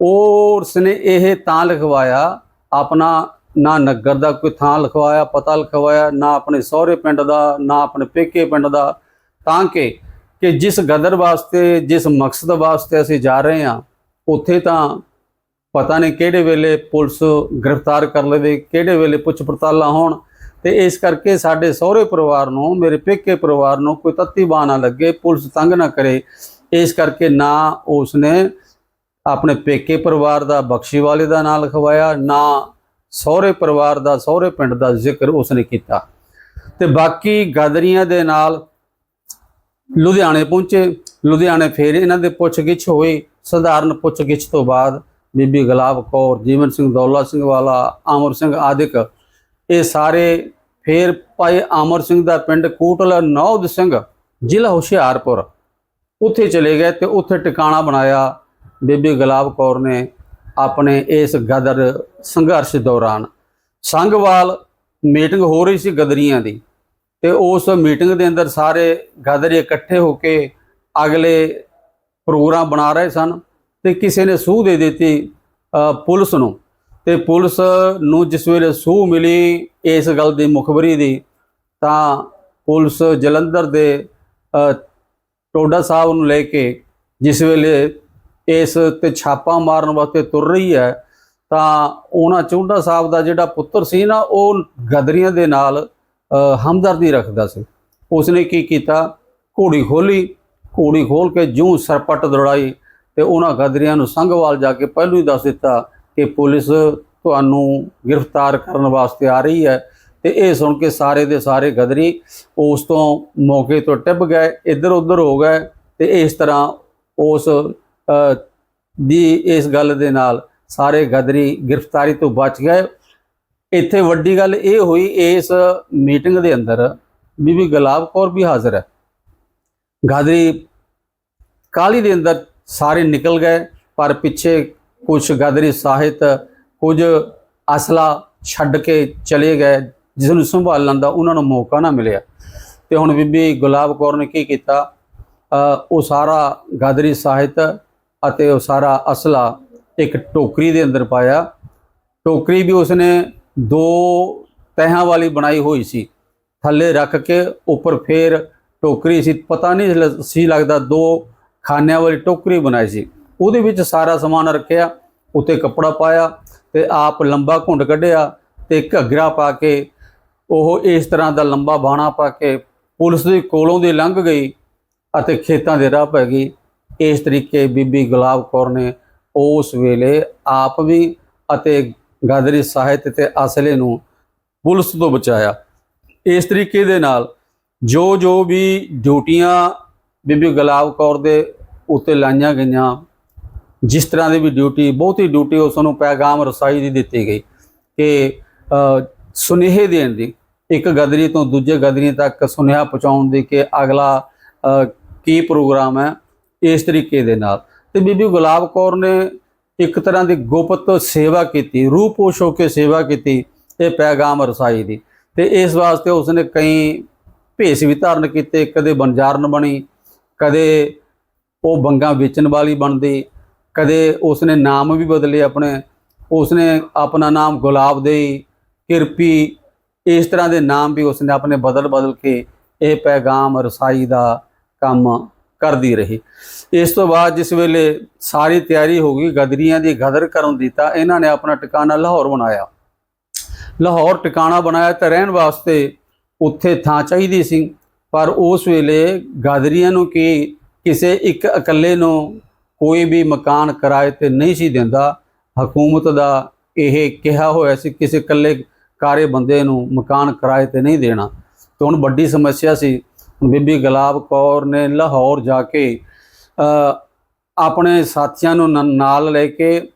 ਉਹ ਉਸਨੇ ਇਹ ਤਾਂ ਲਿਖਵਾਇਆ, ਆਪਣਾ ਨਾ ਨਗਰ ਦਾ ਕੋਈ ਥਾਂ ਲਿਖਵਾਇਆ, ਪਤਾ ਲਿਖਵਾਇਆ, ਨਾ ਆਪਣੇ ਸਹੁਰੇ ਪਿੰਡ ਦਾ, ਨਾ ਆਪਣੇ ਪੇਕੇ ਪਿੰਡ ਦਾ, ਤਾਂ ਕਿ ਕਿ ਜਿਸ ਗਦਰ ਵਾਸਤੇ, ਜਿਸ ਮਕਸਦ ਵਾਸਤੇ ਅਸੀਂ ਜਾ ਰਹੇ ਹਾਂ, ਉੱਥੇ ਤਾਂ ਪਤਾ ਨਹੀਂ ਕਿਹੜੇ ਵੇਲੇ ਪੁਲਿਸ ਗ੍ਰਿਫਤਾਰ ਕਰ ਲਵੇ, ਕਿਹੜੇ ਵੇਲੇ ਪੁੱਛ ਪੜਤਾਲਾਂ ਹੋਣ। ਤੇ ਇਸ ਕਰਕੇ ਸਾਡੇ ਸਹੁਰੇ ਪਰਿਵਾਰ ਨੂੰ, ਮੇਰੇ ਪੇਕੇ ਪਰਿਵਾਰ ਨੂੰ ਕੋਈ ਤੱਤੀ ਬਾਹ ਨਾ ਲੱਗੇ, ਪੁਲਿਸ ਤੰਗ ਨਾ ਕਰੇ। ਇਸ ਕਰਕੇ ਨਾ ਉਸਨੇ ਆਪਣੇ ਪੇਕੇ ਪਰਿਵਾਰ ਦਾ ਬਖਸ਼ੀ ਵਾਲੇ ਦਾ ਨਾਂ ਲਿਖਵਾਇਆ, ਨਾ ਸਹੁਰੇ ਪਰਿਵਾਰ ਦਾ, ਸਹੁਰੇ ਪਿੰਡ ਦਾ ਜ਼ਿਕਰ ਉਸਨੇ ਕੀਤਾ। ਤੇ ਬਾਕੀ ਗਾਦਰੀਆਂ ਦੇ ਨਾਲ ਲੁਧਿਆਣੇ ਪਹੁੰਚੇ। ਲੁਧਿਆਣੇ ਫੇਰ ਇਹਨਾਂ ਦੇ ਪੁੱਛਗਿੱਛ ਹੋਈ। ਸਧਾਰਨ ਪੁੱਛਗਿੱਛ ਤੋਂ ਬਾਅਦ ਬੀਬੀ ਗੁਲਾਬ ਕੌਰ, ਜੀਵਨ ਸਿੰਘ, ਦੌਲਾ ਸਿੰਘ ਵਾਲਾ, ਆਮਰ ਸਿੰਘ ਆਦਿਕ ਇਹ ਸਾਰੇ ਫੇਰ ਭਾਈ ਆਮਰ ਸਿੰਘ ਦਾ ਪਿੰਡ ਕੋਟਲਾ ਨੌਦ ਸਿੰਘ, ਜ਼ਿਲ੍ਹਾ ਹੁਸ਼ਿਆਰਪੁਰ। ਉੱਥੇ ਚਲੇ ਗਏ ਤੇ ਉੱਥੇ ਟਿਕਾਣਾ ਬਣਾਇਆ। ਬੀਬੀ ਗੁਲਾਬ ਕੌਰ ਨੇ ਆਪਣੇ ਇਸ ਗਦਰ ਸੰਘਰਸ਼ ਦੌਰਾਨ। ਸੰਘਵਾਲ ਮੀਟਿੰਗ ਹੋ ਰਹੀ ਸੀ ਗਦਰੀਆਂ ਦੀ। ਤੇ ਉਸ ਮੀਟਿੰਗ ਦੇ ਅੰਦਰ ਸਾਰੇ ਗਦਰੀ ਇਕੱਠੇ ਹੋ ਕੇ ਅਗਲੇ ਪ੍ਰੋਗਰਾਮ ਬਣਾ ਰਹੇ ਸਨ ਤੇ ਕਿਸੇ ਨੇ ਸੂਹ ਦੇ ਦਿੱਤੀ ਪੁਲਿਸ ਨੂੰ। ਤੇ ਪੁਲਿਸ ਨੂੰ ਜਿਸ ਵੇਲੇ ਸੂਹ ਮਿਲੀ ਇਸ ਗੱਲ ਦੀ ਮੁਖਬਰੀ ਦੀ, ਤਾਂ ਪੁਲਿਸ ਜਲੰਧਰ ਦੇ ਟੋਡਾ ਸਾਹਿਬ ਨੂੰ ਲੈ ਕੇ ਜਿਸ ਵੇਲੇ ਇਸ ਤੇ ਛਾਪਾ ਮਾਰਨ ਵਾਸਤੇ ਤੁਰ ਰਹੀ ਹੈ, ਤਾਂ ਉਹਨਾਂ ਚੁੰਡਾ ਸਾਹਿਬ ਦਾ ਜਿਹੜਾ ਪੁੱਤਰ ਸੀ ਨਾ, ਉਹ ਗਦਰੀਆਂ ਦੇ ਨਾਲ ਹਮਦਰਦੀ ਰੱਖਦਾ ਸੀ। ਉਸਨੇ ਕੀ ਕੀਤਾ? ਘੋੜੀ ਖੋਲੀ ਘੋੜੀ ਖੋਲ ਕੇ ਜੂੰ ਸਰਪਟ ਦੌੜਾਈ ਤੇ ਉਹਨਾਂ ਗਦਰੀਆਂ ਨੂੰ ਸੰਘਵਾਲ ਜਾ ਕੇ ਪਹਿਲਾਂ ਹੀ ਦੱਸ ਦਿੱਤਾ ਕਿ ਪੁਲਿਸ ਤੁਹਾਨੂੰ ਗ੍ਰਿਫਤਾਰ ਕਰਨ ਵਾਸਤੇ ਆ ਰਹੀ ਹੈ ਤੇ ਇਹ ਸੁਣ ਕੇ ਸਾਰੇ ਦੇ ਸਾਰੇ ਗਦਰੀ ਉਸ ਤੋਂ ਮੌਕੇ ਤੋਂ ਟਿੱਬ ਗਏ, ਇੱਧਰ ਉੱਧਰ ਹੋ ਗਏ ਤੇ ਇਸ ਤਰ੍ਹਾਂ ਉਸ ਦੀ ਇਸ ਗੱਲ ਦੇ ਨਾਲ ਸਾਰੇ ਗਦਰੀ ਗ੍ਰਿਫਤਾਰੀ ਤੋਂ ਬਚ ਗਏ। ਇੱਥੇ ਵੱਡੀ ਗੱਲ ਇਹ ਹੋਈ ਇਸ ਮੀਟਿੰਗ ਦੇ ਅੰਦਰ ਬੀਬੀ ਗੁਲਾਬ ਕੌਰ ਵੀ ਹਾਜ਼ਰ ਹੈ। ਗਾਦਰੀ ਕਾਲੀ ਦੇ ਅੰਦਰ ਸਾਰੇ ਨਿਕਲ ਗਏ, ਪਰ ਪਿੱਛੇ ਕੁਝ ਗਾਦਰੀ ਸਾਹਿਤ, ਕੁਝ ਅਸਲਾ ਛੱਡ ਕੇ ਚਲੇ ਗਏ, ਜਿਸ ਨੂੰ ਸੰਭਾਲਣ ਦਾ ਉਹਨਾਂ ਨੂੰ ਮੌਕਾ ਨਾ ਮਿਲਿਆ। ਤੇ ਹੁਣ ਬੀਬੀ ਗੁਲਾਬ ਕੌਰ ਨੇ ਕੀ ਕੀਤਾ? ਉਹ ਸਾਰਾ ਗਾਦਰੀ ਸਾਹਿਤ ਅਤੇ ਉਹ ਸਾਰਾ ਅਸਲਾ ਇੱਕ ਟੋਕਰੀ ਦੇ ਅੰਦਰ ਪਾਇਆ। ਟੋਕਰੀ ਵੀ ਉਸਨੇ ਦੋ ਤਹਾਂ ਵਾਲੀ ਬਣਾਈ ਹੋਈ ਸੀ। ਥੱਲੇ ਰੱਖ ਕੇ ਉੱਪਰ ਫੇਰ ਟੋਕਰੀ ਸੀ। ਪਤਾ ਨਹੀਂ ਲ- ਸੀ ਲੱਗਦਾ ਦੋ ਖਾਨਿਆਂ ਵਾਲੀ ਟੋਕਰੀ ਬਣਾਈ ਸੀ। ਉਹਦੇ ਵਿੱਚ ਸਾਰਾ ਸਮਾਨ ਰੱਖਿਆ, ਉੱਤੇ ਕੱਪੜਾ ਪਾਇਆ ਤੇ ਆਪ ਲੰਬਾ ਘੁੰਡ ਕੱਢਿਆ ਤੇ ਘੱਗਰਾ ਪਾ ਕੇ ਉਹ ਇਸ ਤਰ੍ਹਾਂ ਦਾ ਲੰਬਾ ਬਾਣਾ ਪਾ ਕੇ ਪੁਲਿਸ ਦੇ ਕੋਲੋਂ ਦੀ ਲੰਘ ਗਈ ਅਤੇ ਖੇਤਾਂ ਦੇ ਰਾਹ ਪੈ ਗਈ। ਇਸ ਤਰੀਕੇ ਬੀਬੀ ਗੁਲਾਬ ਕੌਰ ਨੇ ਉਸ ਵੇਲੇ ਆਪ ਵੀ ਅਤੇ ਗਾਦਰੀ ਸਾਹਿਤ ਤੇ ਅਸਲੇ ਨੂੰ ਪੁਲਿਸ ਤੋਂ ਬਚਾਇਆ। ਇਸ ਤਰੀਕੇ ਦੇ ਨਾਲ ਜੋ ਜੋ ਵੀ ਡਿਊਟੀਆਂ ਬੀਬੀ ਗੁਲਾਬ ਕੌਰ ਦੇ ਉੱਤੇ ਲਾਈਆਂ ਗਈਆਂ, ਜਿਸ ਤਰ੍ਹਾਂ ਦੀ ਵੀ ਡਿਊਟੀ, ਬਹੁਤੀ ਡਿਊਟੀ ਉਸ ਨੂੰ ਪੈਗਾਮ ਰਸਾਈ ਦੀ ਦਿੱਤੀ ਗਈ ਕਿ ਸੁਨੇਹੇ ਦੇਣ ਦੀ, ਇੱਕ ਗਦਰੀ ਤੋਂ ਦੂਜੇ ਗਦਰੀ ਤੱਕ ਸੁਨੇਹਾ ਪਹੁੰਚਾਉਣ ਦੀ ਕਿ ਅਗਲਾ ਕੀ ਪ੍ਰੋਗਰਾਮ ਹੈ, ਇਸ ਤਰੀਕੇ ਦੇ ਨਾਲ। ਤੇ ਬੀਬੀ ਗੁਲਾਬ ਕੌਰ ਨੇ ਇੱਕ ਤਰ੍ਹਾਂ ਦੀ ਗੁਪਤ ਸੇਵਾ ਕੀਤੀ, ਰੂਹ ਪੋਸ਼ ਹੋ ਕੇ ਸੇਵਾ ਕੀਤੀ, ਇਹ ਪੈਗਾਮ ਰਸਾਈ ਦੀ। ਤੇ ਇਸ ਵਾਸਤੇ ਉਸਨੇ ਕਈ ਭੇਸ ਵੀ ਧਾਰਨ ਕੀਤੇ, ਕਦੇ ਬੰਜਾਰਨ ਬਣੀ, ਕਦੇ ਉਹ ਬੰਗਾ ਵੇਚਣ ਵਾਲੀ ਬਣਦੀ, ਕਦੇ ਉਸਨੇ ਨਾਮ ਵੀ ਬਦਲੇ ਆਪਣੇ, ਉਸਨੇ ਆਪਣਾ ਨਾਮ ਗੁਲਾਬ ਦੇਈ, ਕਿਰਪੀ, ਇਸ ਤਰ੍ਹਾਂ ਦੇ ਨਾਮ ਵੀ ਉਸਨੇ ਆਪਣੇ ਬਦਲ ਬਦਲ ਕੇ ਇਹ ਪੈਗਾਮ ਰਸਾਈ ਦਾ ਕੰਮ ਕਰਦੀ ਰਹੀ। ਇਸ ਤੋਂ ਬਾਅਦ ਜਿਸ ਵੇਲੇ ਸਾਰੀ ਤਿਆਰੀ ਹੋ ਗਈ, ਗਦਰੀਆਂ ਦੀ ਗਦਰ ਕਰਨ ਦੀ, ਤਾਂ ਇਹਨਾਂ ਨੇ ਆਪਣਾ ਟਿਕਾਣਾ ਲਾਹੌਰ ਬਣਾਇਆ। ਲਾਹੌਰ ਟਿਕਾਣਾ ਬਣਾਇਆ ਤਾਂ ਰਹਿਣ ਵਾਸਤੇ ਉੱਥੇ ਥਾਂ ਚਾਹੀਦੀ ਸੀ, ਪਰ ਉਸ ਵੇਲੇ ਗਾਦਰੀਆਂ ਨੂੰ ਕੀ ਕਿਸੇ ਇੱਕ ਇਕੱਲੇ ਨੂੰ ਕੋਈ ਵੀ ਮਕਾਨ ਕਿਰਾਏ ਤੇ ਨਹੀਂ ਸੀ ਦਿੰਦਾ। ਹਕੂਮਤ ਦਾ ਇਹ ਕਿਹਾ ਹੋਇਆ ਸੀ, ਕਿਸੇ ਇਕੱਲੇ ਕਾਰੇ ਬੰਦੇ ਨੂੰ ਮਕਾਨ ਕਿਰਾਏ ਤੇ ਨਹੀਂ ਦੇਣਾ। ਤੇ ਹੁਣ ਵੱਡੀ ਸਮੱਸਿਆ ਸੀ ਬੀਬੀ ਗੁਲਾਬ ਕੌਰ ਨੇ ਲਾਹੌਰ ਜਾ ਕੇ ਆਪਣੇ ਸਾਥੀਆਂ ਨੂੰ ਨ- ਨਾਲ ਲੈ ਕੇ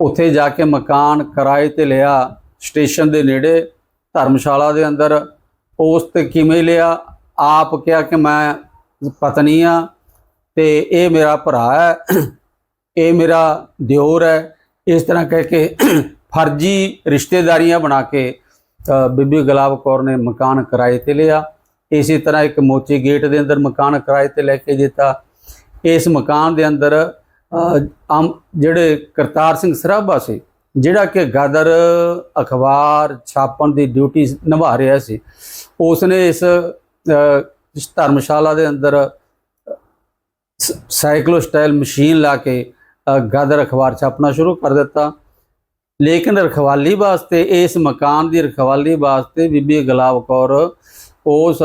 ਉੱਥੇ ਜਾ ਕੇ ਮਕਾਨ ਕਿਰਾਏ ਤੇ ਲਿਆ, ਸਟੇਸ਼ਨ ਦੇ ਨੇੜੇ, ਧਰਮਸ਼ਾਲਾ ਦੇ ਅੰਦਰ। ਉਸ ਤੇ ਕਿਵੇਂ ਲਿਆ? ਆਪ ਕਿਹਾ ਕਿ ਮੈਂ ਪਤਨੀ ਆ ਤੇ ਇਹ ਮੇਰਾ ਭਰਾ ਹੈ, ਇਹ ਮੇਰਾ ਦਿਓਰ ਹੈ। ਇਸ ਤਰ੍ਹਾਂ ਕਹਿ ਕੇ ਫਰਜ਼ੀ ਰਿਸ਼ਤੇਦਾਰੀਆਂ ਬਣਾ ਕੇ ਬੀਬੀ ਗੁਲਾਬ ਕੌਰ ਨੇ ਮਕਾਨ ਕਿਰਾਏ ਤੇ ਲਿਆ। ਇਸੇ ਤਰ੍ਹਾਂ ਇੱਕ ਮੋਚੀ ਗੇਟ ਦੇ ਅੰਦਰ ਮਕਾਨ ਕਿਰਾਏ ਤੇ ਲੈ ਕੇ ਦਿੱਤਾ। ਇਸ ਮਕਾਨ ਦੇ ਅੰਦਰ ਜਿਹੜੇ ਕਰਤਾਰ ਸਿੰਘ ਸਰਾਭਾ ਸੀ, ਜਿਹੜਾ ਕਿ ਗਾਦਰ, ਅਖਬਾਰ, ਛਾਪਣ ਦੀ ਡਿਊਟੀ ਨਿਭਾ ਰਿਹਾ ਸੀ, ਉਸਨੇ ਇਸ ਇਸ ਧਰਮਸ਼ਾਲਾ ਦੇ ਅੰਦਰ ਸਾਈਕਲੋ ਸਟਾਈਲ ਮਸ਼ੀਨ ਲਾ ਕੇ ਗਾਦਰ, ਅਖਬਾਰ ਛਾਪਣਾ ਸ਼ੁਰੂ ਕਰ ਦਿੱਤਾ। ਲੇਕਿਨ ਰਖਵਾਲੀ ਵਾਸਤੇ, ਇਸ ਮਕਾਨ ਦੀ ਰਖਵਾਲੀ ਵਾਸਤੇ ਬੀਬੀ ਗੁਲਾਬ ਕੌਰ ਉਸ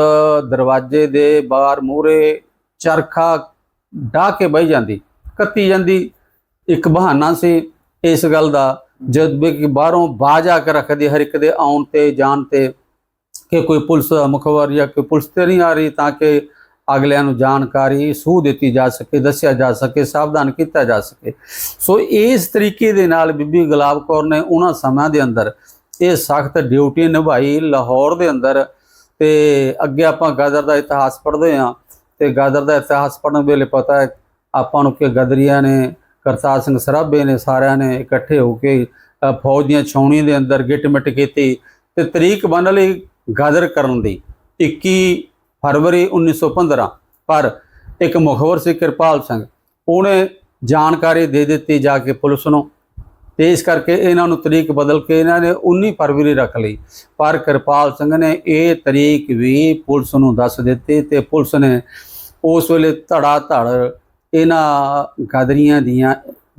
ਦਰਵਾਜ਼ੇ ਦੇ ਬਾਹਰ ਮੂਹਰੇ ਚਰਖਾ ਢਾ ਕੇ ਬਹਿ ਜਾਂਦੀ, ਕੱਤੀ ਜਾਂਦੀ। ਇੱਕ ਬਹਾਨਾ ਸੀ ਇਸ ਗੱਲ ਦਾ, ਜਦ ਕਿ ਬਾਹਰੋਂ ਬਾਜ ਆ ਕੇ ਰੱਖਦੀ, ਹਰ ਇੱਕ ਦੇ ਆਉਣ ਤੇ ਜਾਣ ਤੇ ਕਿ ਕੋਈ ਪੁਲਿਸ ਮੁਖਬਰ ਜਾਂ ਕੋਈ ਪੁਲਿਸ ਤੇ ਨਹੀਂ ਆ ਰਹੀ ਤਾਂ ਕਿ ਅਗਲਿਆਂ ਨੂੰ ਜਾਣਕਾਰੀ, ਸੂਹ ਦਿੱਤੀ ਜਾ ਸਕੇ, ਦੱਸਿਆ ਜਾ ਸਕੇ, ਸਾਵਧਾਨ ਕੀਤਾ ਜਾ ਸਕੇ। ਸੋ ਇਸ ਤਰੀਕੇ ਦੇ ਨਾਲ ਬੀਬੀ ਗੁਲਾਬ ਕੌਰ ਨੇ ਉਹਨਾਂ ਸਮਿਆਂ ਦੇ ਅੰਦਰ ਇਹ ਸਖਤ ਡਿਊਟੀ ਨਿਭਾਈ, ਲਾਹੌਰ ਦੇ ਅੰਦਰ ਤੇ ਅੱਗੇ ਆਪਾਂ ਗਦਰ ਦਾ ਇਤਿਹਾਸ ਪੜ੍ਹਦੇ ਹਾਂ ਤੇ ਗਦਰ ਦਾ ਇਤਿਹਾਸ ਪੜ੍ਹਨ ਵੇਲੇ ਪਤਾ ਹੈ, ਆਪਾਂ ਨੂੰ ਕਿ ਗਦਰੀਆਂ ਨੇ, ਕਰਤਾਰ ਸਿੰਘ ਸਰਾਭੇ ਨੇ ਸਾਰਿਆਂ ਨੇ ਇਕੱਠੇ ਹੋ ਕੇ ਫੌਜ ਦੀਆਂ ਛਾਉਣੀਆਂ ਦੇ ਅੰਦਰ ਗਿੱਟ-ਮਿੱਟ ਕੀਤੀ ਤੇ ਤਰੀਕ ਬੰਨ ਲਈ ਗਦਰ ਕਰਨ ਦੀ 21 ਫਰਵਰੀ 1915 ਪਰ ਇੱਕ ਮੁਖਬਰ ਸੀ ਕਿਰਪਾਲ ਸਿੰਘ, ਉਹਨੇ ਜਾਣਕਾਰੀ ਦੇ ਦਿੱਤੀ ਜਾ ਕੇ ਪੁਲਿਸ ਨੂੰ ਤੇ ਇਸ ਕਰਕੇ ਇਹਨਾਂ ਨੂੰ ਤਰੀਕ ਬਦਲ ਕੇ ਇਹਨਾਂ ਨੇ 19 ਫਰਵਰੀ ਰੱਖ ਲਈ। ਪਰ ਕਿਰਪਾਲ ਸਿੰਘ ਨੇ ਇਹ ਤਰੀਕ ਵੀ ਪੁਲਿਸ ਨੂੰ ਦੱਸ ਦਿੱਤੀ ਤੇ ਪੁਲਿਸ ਨੇ ਉਸ ਵੇਲੇ ਧੜਾ ਧੜ ਇਹਨਾਂ ਗਦਰੀਆਂ ਦੀਆਂ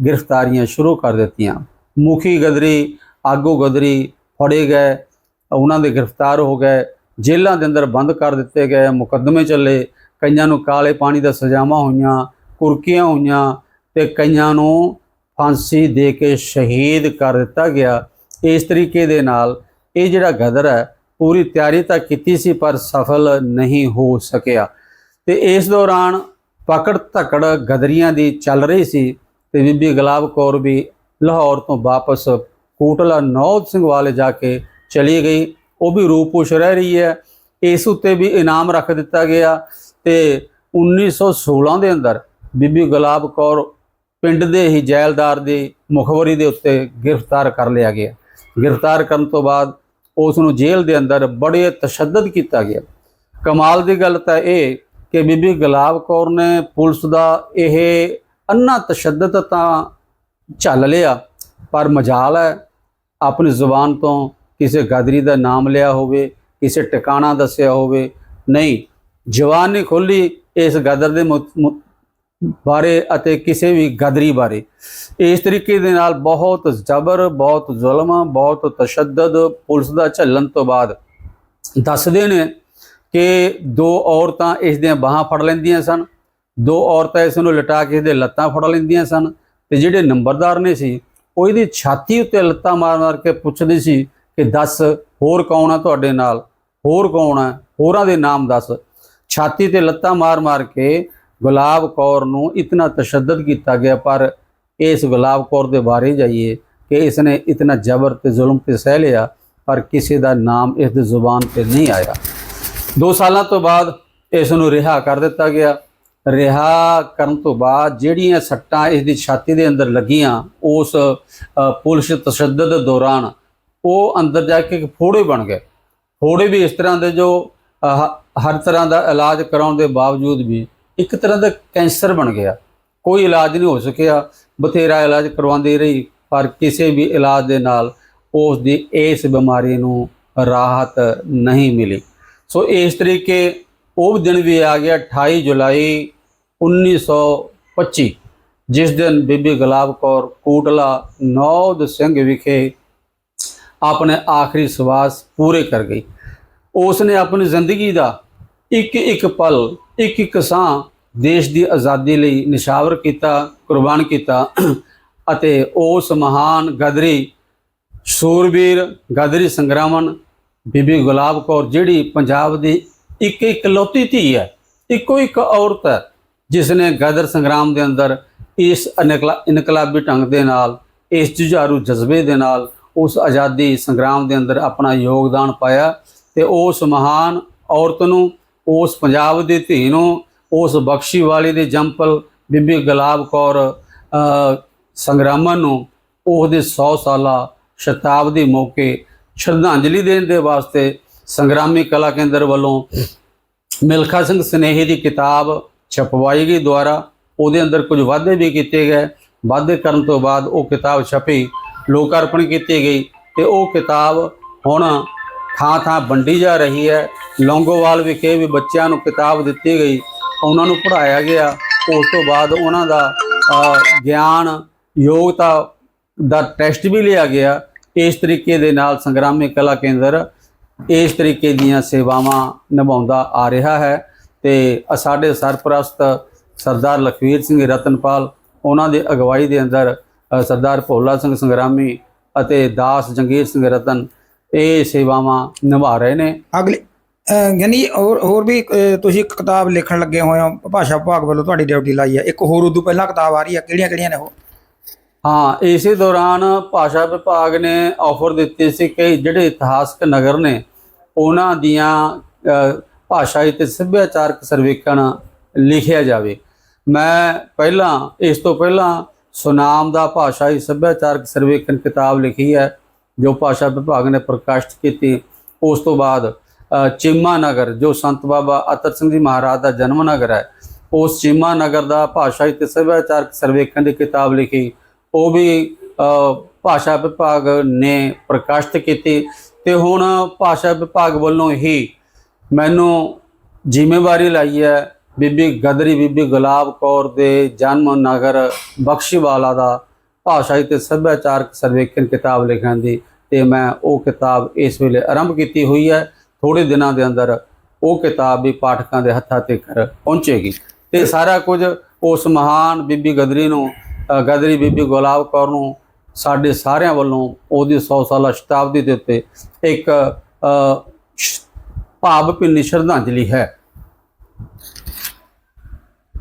ਗ੍ਰਿਫਤਾਰੀਆਂ ਸ਼ੁਰੂ ਕਰ ਦਿੱਤੀਆਂ। ਮੁਖੀ ਗਦਰੀ, ਆਗੂ ਗਦਰੀ ਫੜੇ ਗਏ, ਉਹਨਾਂ ਦੇ ਗ੍ਰਿਫਤਾਰ ਹੋ ਗਏ, ਜੇਲ੍ਹਾਂ ਦੇ ਅੰਦਰ ਬੰਦ ਕਰ ਦਿੱਤੇ ਗਏ, ਮੁਕੱਦਮੇ ਚੱਲੇ, ਕਈਆਂ ਨੂੰ ਕਾਲੇ ਪਾਣੀ ਦਾ ਸਜ਼ਾਵਾਂ ਹੋਈਆਂ, ਕੁਰਕੀਆਂ ਹੋਈਆਂ ਤੇ ਕਈਆਂ ਨੂੰ ਫਾਂਸੀ ਦੇ ਕੇ ਸ਼ਹੀਦ ਕਰ ਦਿੱਤਾ ਗਿਆ। ਇਸ ਤਰੀਕੇ ਦੇ ਨਾਲ ਇਹ ਜਿਹੜਾ ਗਦਰ ਹੈ, ਪੂਰੀ ਤਿਆਰੀ ਤਾਂ ਕੀਤੀ ਸੀ, ਪਰ ਸਫਲ ਨਹੀਂ ਹੋ ਸਕਿਆ। ਤੇ ਇਸ ਦੌਰਾਨ ਪਕੜ ਧਕੜ ਗਦਰੀਆਂ ਦੀ ਚੱਲ ਰਹੀ ਸੀ ਤੇ ਬੀਬੀ ਗੁਲਾਬ ਕੌਰ ਵੀ ਲਾਹੌਰ ਤੋਂ ਵਾਪਸ ਕੋਟਲਾ ਨੌਦ ਸਿੰਘ ਵਾਲੇ ਜਾ ਕੇ ਚਲੀ ਗਈ। ਉਹ ਵੀ ਰੂਪੁਸ਼ ਰਹਿ ਰਹੀ ਹੈ। ਇਸ ਉੱਤੇ ਵੀ ਇਨਾਮ ਰੱਖ ਦਿੱਤਾ ਗਿਆ ਤੇ 1916 ਦੇ ਅੰਦਰ ਬੀਬੀ ਗੁਲਾਬ ਕੌਰ ਪਿੰਡ ਦੇ ਹੀ ਜੈਲਦਾਰ ਦੀ ਮੁਖਬਰੀ ਦੇ ਉੱਤੇ ਗ੍ਰਿਫਤਾਰ ਕਰ ਲਿਆ ਗਿਆ। ਗ੍ਰਿਫਤਾਰ ਕਰਨ ਤੋਂ ਬਾਅਦ ਉਸ ਨੂੰ ਜੇਲ੍ਹ ਦੇ ਅੰਦਰ ਬੜੇ ਤਸ਼ੱਦਦ ਕੀਤਾ ਗਿਆ। ਕਮਾਲ ਦੀ ਗੱਲ ਤਾਂ ਇਹ ਕਿ ਬੀਬੀ ਗੁਲਾਬ ਕੌਰ ਨੇ ਪੁਲਿਸ ਦਾ ਇਹ ਅੰਨਾ ਤਸ਼ੱਦਦ ਤਾਂ ਝੱਲ ਲਿਆ, ਪਰ ਮਜਾਲ ਹੈ। ਆਪਣੀ ਜ਼ੁਬਾਨ ਤੋਂ ਕਿਸੇ ਗਾਦਰੀ ਦਾ ਨਾਮ ਲਿਆ ਹੋਵੇ, ਕਿਸੇ ਟਿਕਾਣਾ ਦੱਸਿਆ ਹੋਵੇ, ਨਹੀਂ, ਜਵਾਨ ਨਹੀਂ ਖੋਲੀ ਇਸ ਗਦਰ ਦੇ ਮੁ- ਬਾਰੇ ਅਤੇ ਕਿਸੇ ਵੀ ਗਦਰੀ ਬਾਰੇ। ਇਸ ਤਰੀਕੇ ਦੇ ਨਾਲ ਬਹੁਤ ਜ਼ਬਰ, ਬਹੁਤ ਜ਼ੁਲਮ, ਬਹੁਤ ਤਸ਼ੱਦਦ ਪੁਲਿਸ ਦਾ ਝੱਲਣ ਤੋਂ ਬਾਅਦ ਦੱਸਦੇ ਨੇ ਕਿ ਦੋ ਔਰਤਾਂ ਇਸ ਦੀਆਂ ਬਾਹਾਂ ਫੜ ਲੈਂਦੀਆਂ ਸਨ। ਦੋ ਔਰਤਾਂ ਇਸ ਨੂੰ ਲਟਾ ਕੇ ਇਹਦੇ ਲੱਤਾਂ ਫੜ ਲੈਂਦੀਆਂ ਸਨ ਤੇ ਜਿਹੜੇ ਨੰਬਰਦਾਰ ਨੇ ਸੀ, ਉਹ ਇਹਦੀ ਛਾਤੀ ਉੱਤੇ ਲੱਤਾਂ ਮਾਰ-ਮਾਰ ਕੇ ਪੁੱਛਦੇ ਸੀ ਕਿ ਦੱਸ, ਹੋਰ ਕੌਣ ਆ ਤੁਹਾਡੇ ਨਾਲ? ਹੋਰ ਕੌਣ ਆ? ਹੋਰਾਂ ਦੇ ਨਾਮ ਦੱਸ। ਛਾਤੀ ਤੇ ਲੱਤਾਂ ਮਾਰ-ਮਾਰ ਕੇ ਗੁਲਾਬ ਕੌਰ ਨੂੰ ਇਤਨਾ ਤਸ਼ੱਦਦ ਕੀਤਾ ਗਿਆ ਪਰ ਇਸ ਗੁਲਾਬ ਕੌਰ ਦੇ ਬਾਰੇ ਜਾਈਏ ਕਿ ਇਸ ਨੇ ਇਤਨਾ ਜ਼ਬਰ ਤੇ ਜ਼ੁਲਮ ਤੇ ਸਹਿ ਲਿਆ ਪਰ ਕਿਸੇ ਦਾ ਨਾਮ ਇਸ ਦੀ ਜ਼ੁਬਾਨ ਤੇ ਨਹੀਂ ਆਇਆ। ਦੋ ਸਾਲਾਂ ਤੋਂ ਬਾਅਦ ਇਸ ਨੂੰ ਰਿਹਾ ਕਰ ਦਿੱਤਾ ਗਿਆ। ਰਿਹਾ ਕਰਨ ਤੋਂ ਬਾਅਦ ਜਿਹੜੀਆਂ ਸੱਟਾਂ ਇਸ ਦੀ ਛਾਤੀ ਦੇ ਅੰਦਰ ਲੱਗੀਆਂ ਉਸ ਪੁਲਿਸ ਤਸ਼ੱਦਦ ਦੌਰਾਨ ਉਹ ਅੰਦਰ ਜਾ ਕੇ ਇੱਕ ਫੋੜੇ ਬਣ ਗਏ। ਫੋੜੇ ਵੀ ਇਸ ਤਰ੍ਹਾਂ ਦੇ ਜੋ ਅ, ਹਰ ਤਰ੍ਹਾਂ ਦਾ ਇਲਾਜ ਕਰਾਉਣ ਦੇ ਬਾਵਜੂਦ ਵੀ ਇੱਕ ਤਰ੍ਹਾਂ ਦਾ ਕੈਂਸਰ ਬਣ ਗਿਆ। ਕੋਈ ਇਲਾਜ ਨਹੀਂ ਹੋ ਸਕਿਆ। ਬਥੇਰਾ ਇਲਾਜ ਕਰਵਾਉਂਦੀ ਰਹੀ, ਪਰ ਕਿਸੇ ਵੀ ਇਲਾਜ ਦੇ ਨਾਲ ਉਸ ਦੀ ਇਸ ਬਿਮਾਰੀ ਨੂੰ ਰਾਹਤ ਨਹੀਂ ਮਿਲੀ। ਸੋ ਇਸ ਤਰੀਕੇ ਉਹ ਦਿਨ ਵੀ ਆ ਗਿਆ 28 ਜੁਲਾਈ 1925 ਜਿਸ ਦਿਨ ਬੀਬੀ ਗੁਲਾਬ ਕੌਰ ਕੋਟਲਾ ਨੌਦ ਸਿੰਘ ਵਿਖੇ ਆਪਣੇ ਆਖਰੀ ਸਵਾਸ ਪੂਰੇ ਕਰ ਗਈ। ਉਸ ਨੇ ਆਪਣੀ ਜ਼ਿੰਦਗੀ ਦਾ ਇੱਕ ਇੱਕ ਪਲ ਇੱਕ ਇੱਕ ਸਾਹ ਦੇਸ਼ ਦੀ ਆਜ਼ਾਦੀ ਲਈ ਨਿਸ਼ਾਵਰ ਕੀਤਾ, ਕੁਰਬਾਨ ਕੀਤਾ ਅਤੇ ਉਸ ਮਹਾਨ ਗਦਰੀ ਸੂਰਬੀਰ ਗਦਰੀ ਸੰਗਰਾਮਨ ਬੀਬੀ ਗੁਲਾਬ ਕੌਰ ਜਿਹੜੀ ਪੰਜਾਬ ਦੀ ਇੱਕ ਇਕਲੌਤੀ ਧੀ ਹੈ, ਇੱਕੋ ਇੱਕ ਔਰਤ ਹੈ ਜਿਸ ਨੇ ਗਦਰ ਸੰਗਰਾਮ ਦੇ ਅੰਦਰ ਇਸ ਇਨਕਲਾ- ਇਨਕਲਾਬੀ ਢੰਗ ਦੇ ਨਾਲ, ਇਸ ਜੁਝਾਰੂ ਜਜ਼ਬੇ ਦੇ ਨਾਲ ਉਸ ਆਜ਼ਾਦੀ ਸੰਗਰਾਮ ਦੇ ਅੰਦਰ ਆਪਣਾ ਯੋਗਦਾਨ ਪਾਇਆ ਤੇ ਉਸ ਮਹਾਨ ਔਰਤ ਨੂੰ ਉਸ ਪੰਜਾਬ ਦੀ ਧੀ ਨੂੰ ਉਸ ਬਖਸ਼ੀ ਵਾਲੀ ਦੇ ਜੰਪਲ ਬੀਬੀ ਗੁਲਾਬ ਕੌਰ ਅ, ਸੰਗਰਾਮਨ ਨੂੰ ਉਹਦੇ 100 ਸਾਲਾ ਸ਼ਤਾਬਦੀ ਮੌਕੇ ਸ਼ਰਧਾਂਜਲੀ ਦੇਣ ਦੇ ਵਾਸਤੇ ਸੰਗਰਾਮੀ ਕਲਾ ਕੇਂਦਰ ਵੱਲੋਂ ਮਿਲਖਾ ਸਿੰਘ ਸਨੇਹੀ ਦੀ ਕਿਤਾਬ ਛਪਵਾਈ ਗਈ ਦੁਆਰਾ ਉਹਦੇ ਅੰਦਰ ਕੁਝ ਵਾਅਦੇ ਵੀ ਕੀਤੇ ਗਏ। ਵਾਅਦੇ ਕਰਨ ਤੋਂ ਬਾਅਦ ਉਹ ਕਿਤਾਬ ਛਪੀ ਲੋਕਾਰਪਣ ਕੀਤੀ ਗਈ ਤੇ ਉਹ ਕਿਤਾਬ ਹੁਣ ਥਾਂ ਥਾਂ ਵੰਡੀ ਜਾ ਰਹੀ ਹੈ। ਲੌਂਗੋਵਾਲ ਵਿਖੇ ਵੀ ਬੱਚਿਆਂ ਨੂੰ ਕਿਤਾਬ ਦਿੱਤੀ ਗਈ। ਉਹਨਾਂ ਨੂੰ ਪੜ੍ਹਾਇਆ ਗਿਆ। ਉਸ ਤੋਂ ਬਾਅਦ ਉਹਨਾਂ ਦਾ ਗਿਆਨ ਯੋਗਤਾ ਦਾ ਟੈਸਟ ਵੀ ਲਿਆ ਗਿਆ। ਇਸ ਤਰੀਕੇ ਦੇ ਨਾਲ ਸੰਗਰਾਮੀ ਕਲਾ ਕੇਂਦਰ ਇਸ ਤਰੀਕੇ ਦੀਆਂ ਸੇਵਾਵਾਂ ਨਿਭਾਉਂਦਾ ਆ ਰਿਹਾ ਹੈ। ਤੇ ਸਾਡੇ ਸਰਪ੍ਰਸਤ ਸਰਦਾਰ ਲਖਵੀਰ ਸਿੰਘ ਰਤਨਪਾਲ, ਉਹਨਾਂ ਦੇ ਅਗਵਾਈ ਦੇ ਅੰਦਰ ਸਰਦਾਰ ਭੋਲਾ ਸਿੰਘ ਸੰਗਰਾਮੀ ਅਤੇ ਦਾਸ ਜੰਗੀਰ ਸਿੰਘ ਰਤਨ ਇਹ ਸੇਵਾਵਾਂ ਨਿਭਾ ਰਹੇ ਨੇ। ਅਗਲੇ ਯਾਨੀ ਹੋਰ ਹੋਰ ਵੀ ਤੁਸੀਂ ਇੱਕ ਕਿਤਾਬ ਲਿਖਣ ਲੱਗੇ ਹੋਏ ਹੋ ਭਾਸ਼ਾ ਵਿਭਾਗ ਵੱਲੋਂ ਤੁਹਾਡੀ ਡਿਊਟੀ ਲਾਈ ਹੈ। ਇੱਕ ਹੋਰ ਉਦੋਂ ਪਹਿਲਾਂ ਕਿਤਾਬ ਆ ਰਹੀ ਹੈ ਕਿਹੜੀਆਂ ਕਿਹੜੀਆਂ ਨੇ ਉਹ? ਹਾਂ ਇਸੇ ਦੌਰਾਨ ਭਾਸ਼ਾ ਵਿਭਾਗ ਨੇ ਆਫਰ ਦਿੱਤੀ ਸੀ ਕਿ ਜਿਹੜੇ ਇਤਿਹਾਸਕ ਨਗਰ ਨੇ ਉਹਨਾਂ ਦੀਆਂ ਭਾਸ਼ਾਈ ਤੇ ਸੱਭਿਆਚਾਰਕ ਸਰਵੇਖਣ ਲਿਖਿਆ ਜਾਵੇ। ਮੈਂ ਪਹਿਲਾਂ ਇਸ ਤੋਂ ਪਹਿਲਾਂ ਸੁਨਾਮ ਦਾ ਭਾਸ਼ਾਈ ਸੱਭਿਆਚਾਰਕ ਸਰਵੇਖਣ ਕਿਤਾਬ ਲਿਖੀ ਹੈ। ਜੋ ਭਾਸ਼ਾ ਵਿਭਾਗ ਨੇ ਪ੍ਰਕਾਸ਼ਿਤ ਕੀਤੀ, ਉਸ ਤੋਂ ਬਾਅਦ ਚੀਮਾ ਨਗਰ, ਜੋ ਸੰਤ ਬਾਬਾ ਅਤਰ ਸਿੰਘ ਜੀ ਮਹਾਰਾਜ ਦਾ ਜਨਮ ਨਗਰ ਹੈ, ਉਸ ਚੀਮਾ ਨਗਰ ਦਾ ਭਾਸ਼ਾਈ ਤੇ ਸੱਭਿਆਚਾਰਕ ਸਰਵੇਖਣ ਦੀ ਕਿਤਾਬ ਲਿਖੀ। ਉਹ ਵੀ ਭਾਸ਼ਾ ਵਿਭਾਗ ਨੇ ਪ੍ਰਕਾਸ਼ਿਤ ਕੀਤੀ ਤੇ ਹੁਣ ਭਾਸ਼ਾ ਵਿਭਾਗ ਵੱਲੋਂ ਹੀ ਮੈਨੂੰ ਜ਼ਿੰਮੇਵਾਰੀ ਲਈ ਹੈ ਬੀਬੀ ਗਦਰੀ, ਬੀਬੀ ਗੁਲਾਬ ਕੌਰ ਦੇ ਜਨਮ ਨਗਰ ਬਖਸ਼ੀਵਾਲਾ ਦਾ ਭਾਸ਼ਾਈ ਤੇ ਸੱਭਿਆਚਾਰਕ ਸਰਵੇਖਣ ਕਿਤਾਬ ਲਿਖਣ ਦੀ। ਤੇ ਮੈਂ ਉਹ ਕਿਤਾਬ ਇਸ ਵੇਲੇ ਆਰੰਭ ਕੀਤੀ ਹੋਈ ਹੈ। ਥੋੜੇ ਦਿਨਾਂ ਦੇ ਅੰਦਰ ਉਹ ਕਿਤਾਬ ਵੀ ਪਾਠਕਾਂ ਦੇ ਹੱਥਾਂ ਤੇ ਕਰ ਪਹੁੰਚੇਗੀ। ਤੇ ਸਾਰਾ ਕੁਝ ਉਸ ਮਹਾਨ ਬੀਬੀ ਗਦਰੀ ਨੂੰ ਗਦਰੀ ਬੀਬੀ ਗੁਲਾਬ ਕੌਰ ਨੂੰ, ਸਾਡੇ ਸਾਰਿਆਂ ਵੱਲੋਂ ਉਹਦੀ 100 ਸਾਲਾ ਸ਼ਤਾਬਦੀ ਦੇ ਉੱਤੇ ਇੱਕ ਭਾਵ ਭਿੰਨੀ ਸ਼ਰਧਾਂਜਲੀ ਹੈ।